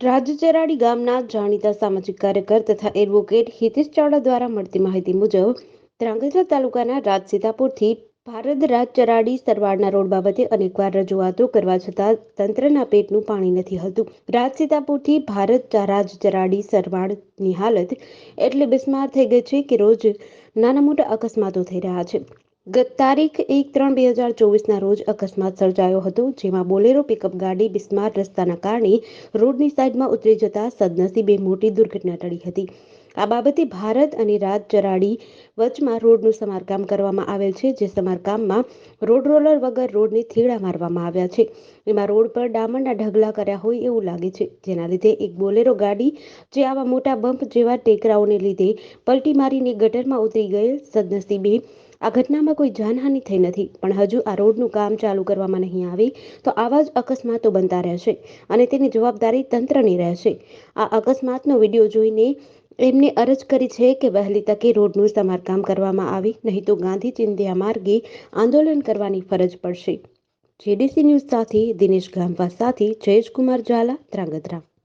રાજચરાડી ગામના જાણીતા સામાજિક કાર્યકર તથા એડવોકેટ હિતેશ ચાવડા દ્વારા મળતી માહિતી મુજબ, ધ્રાંગધ્રા તાલુકાના રાજસીતાપુરથી ભારત રાજચરાડી સરવાળના રોડ બાબતે અનેકવાર રજૂઆતો કરવા છતાં તંત્રના પેટનું પાણી નથી હતું રાજસીતાપુરથી ભારત રાજચરાડી સરવાળની હાલત એટલે બિસ્માર થઈ ગઈ છે કે રોજ નાના મોટા અકસ્માતો થઈ રહ્યા છે. ગત તારીખ એક ત્રણ બે હજાર ચોવીસના રોજ અકસ્માત સર્જાયો હતો, જેમાં બોલેરો પિકઅપ ગાડી બિસ્માર રસ્તાના કારણે રોડની સાઈડમાં ઉતરી જતા સદનસીબે મોટી દુર્ઘટના ટળી હતી. આ બાબતે ભારત અને રાજ ચરાડી વચમાં રોડનું સમારકામ કરવામાં આવેલ છે, જે સમારકામમાં રોડ રોલર વગર રોડને થીડા મારવામાં આવ્યા છે. એમાં રોડ પર ડામરના ઢગલા કર્યા હોય એવું લાગે છે, જેના લીધે એક બોલેરો ગાડી જે આવા મોટા બમ્પ જેવા ટેકરાઓને લીધે પલટી મારીને ગટરમાં ઉતરી ગયેલ સદનસીબે આ ઘટનામાં કોઈ જાનહાનિ થઈ નથી, પણ હજુ આ રોડનું કામ ચાલુ કરવામાં નહીં આવે, તો આવા જ અકસ્માતો બનતા રહેશે અને તેની જવાબદારી તંત્રની રહેશે. આ અકસ્માતનો વીડિયો જોઈને એમને અરજ કરી છે કે વહેલી તકે રોડનું સમારકામ કરવામાં આવે, નહીં તો ગાંધી ચિંધ્યા માર્ગે આંદોલન કરવાની ફરજ પડશે. જેડીસી ન્યૂઝ સાથે દિનેશ ગામવા સાથે જયેશકુમાર ઝાલા, ધ્રાંગધ્રા.